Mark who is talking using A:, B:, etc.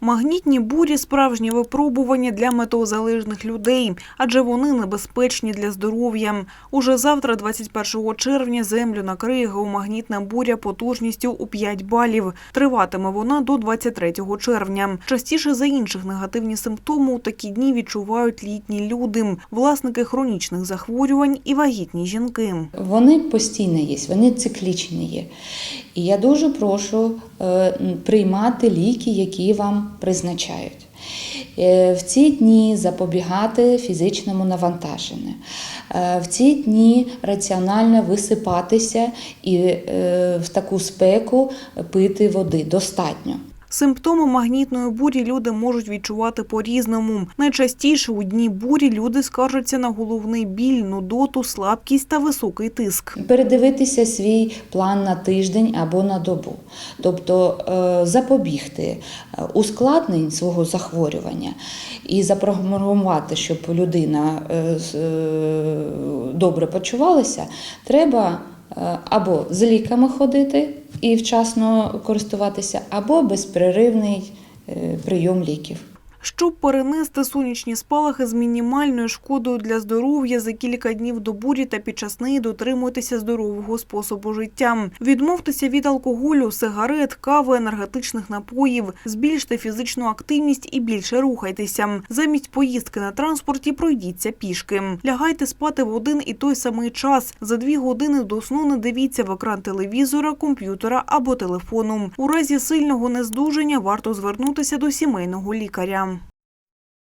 A: Магнітні бурі справжнє випробування для метеозалежних людей, адже вони небезпечні для здоров'я. Уже завтра, 21 червня, землю накриє геомагнітна буря потужністю у 5 балів. Триватиме вона до 23 червня. Частіше за інших негативні симптоми у такі дні відчувають літні люди, власники хронічних захворювань і вагітні жінки.
B: Вони постійно є, вони циклічні є. І я дуже прошу е, приймати ліки, які вам призначають. Е, В ці дні запобігати фізичному навантаженню. Е, В ці дні раціонально висипатися і е, в таку спеку пити води достатньо.
A: Симптоми магнітної бурі люди можуть відчувати по-різному. Найчастіше у дні бурі люди скаржаться на головний біль, нудоту, слабкість та високий тиск.
B: передивитися свій план на тиждень або на добу, тобто е, запобігти е, ускладнень свого захворювання і запрограмувати, щоб людина е, добре почувалася, треба або з ліками ходити і вчасно користуватися, або безперервний е, прийом ліків.
A: Щоб перенести сонячні спалахи з мінімальною шкодою для здоров'я за кілька днів до бурі та під час неї дотримуйтеся здорового способу життя. Відмовтеся від алкоголю, сигарет, кави, енергетичних напоїв, збільште фізичну активність і більше рухайтеся. Замість поїздки на транспорті пройдіться пішки. Лягайте спати в один і той самий час. За дві години до сну не дивіться в екран телевізора, комп'ютера або телефону. У разі сильного нездужання варто звернутися до сімейного лікаря.